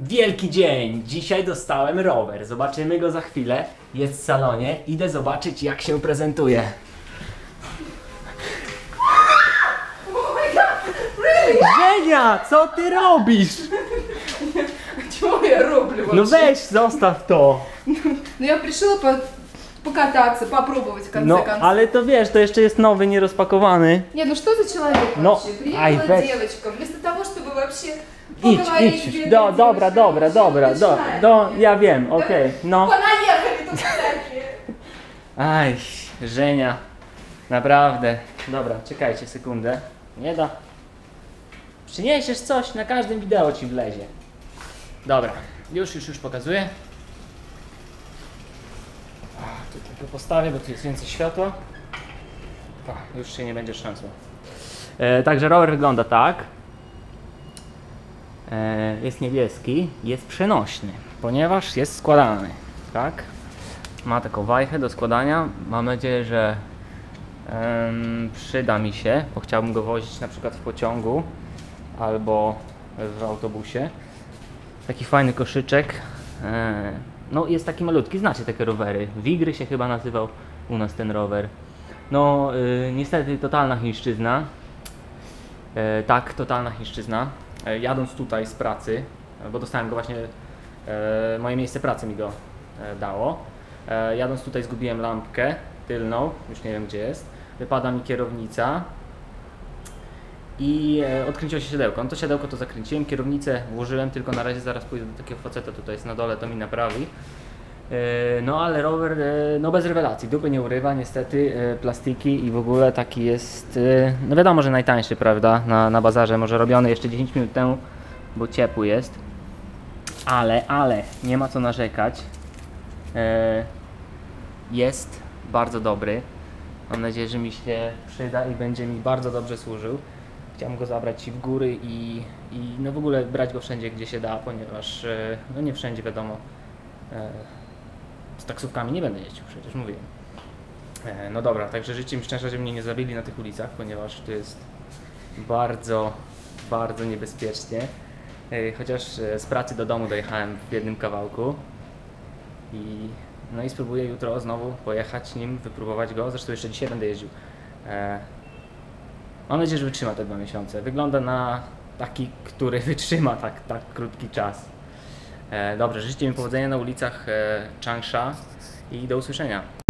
Wielki dzień! Dzisiaj dostałem rower. Zobaczymy go za chwilę. Jest w salonie. Idę zobaczyć, jak się prezentuje. Żenia, co ty robisz? Чего я роблю No вообще? weź, zostaw to. Ну я решила по- покататься, попробовать в конце No, концов. ale to wiesz, to jeszcze jest nowy, нierozpakowany. Не, ну что за человек Но- вообще? Приехала ай, weź. девочка, вместо того, чтобы вообще Idź, поговорить, idź. где Do, эта dobra, девушка dobra, вообще dobra, do, начинает. do, ja wiem, okej, no. Понаехали тут всякие. Aj, Żenia. Naprawdę. Dobra, czekajcie sekundę. Nie da. Przyniesiesz coś, na każdym wideo ci wlezie. Dobra, już, już, już pokazuję. Tu postawię, bo tu jest więcej światła. O, już się nie będzie trzęsło. E, także rower wygląda tak. E, jest niebieski, jest przenośny, ponieważ jest składany. Tak? ma taką wajchę do składania. Mam nadzieję, że em, przyda mi się, bo chciałbym go wozić na przykład w pociągu albo w autobusie. Taki fajny koszyczek. E, no jest taki malutki, znacie takie rowery. Wigry się chyba nazywał u nas ten rower. No y, niestety totalna chińszczyzna. E, tak, totalna chińszczyzna. E, jadąc tutaj z pracy, bo dostałem go właśnie, e, moje miejsce pracy mi go dało. Jadąc tutaj zgubiłem lampkę tylną, już nie wiem gdzie jest. Wypada mi kierownica i e, odkręciło się siodełko. No to siodełko to zakręciłem, kierownicę włożyłem, tylko na razie zaraz pójdę do takiego faceta, tutaj jest na dole, to mi naprawi. E, No ale rower, e, no bez rewelacji, dupy nie urywa niestety, plastiki i w ogóle taki jest, no wiadomo, że najtańszy, prawda, na, na bazarze, może robiony jeszcze 10 minut temu, bo ciepły jest. Ale, ale, nie ma co narzekać. Jest bardzo dobry. Mam nadzieję, że mi się przyda i będzie mi bardzo dobrze służył. Chciałem go zabrać w góry i, i no w ogóle brać go wszędzie, gdzie się da, ponieważ e, no nie wszędzie wiadomo. e, Z taksówkami nie będę jeździł, przecież mówiłem. No dobra, także życzę mi szczęścia, żeby mnie nie zabili na tych ulicach, ponieważ tu jest bardzo, bardzo niebezpiecznie. E, Chociaż z pracy do domu dojechałem w jednym kawałku i no i spróbuję jutro znowu pojechać nim, wypróbować go. Zresztą jeszcze dzisiaj będę jeździł. Mam nadzieję, że wytrzyma te dwa miesiące. Wygląda na taki, który wytrzyma tak, tak krótki czas. E, dobrze, życzcie mi powodzenia na ulicach e, Changsha i do usłyszenia.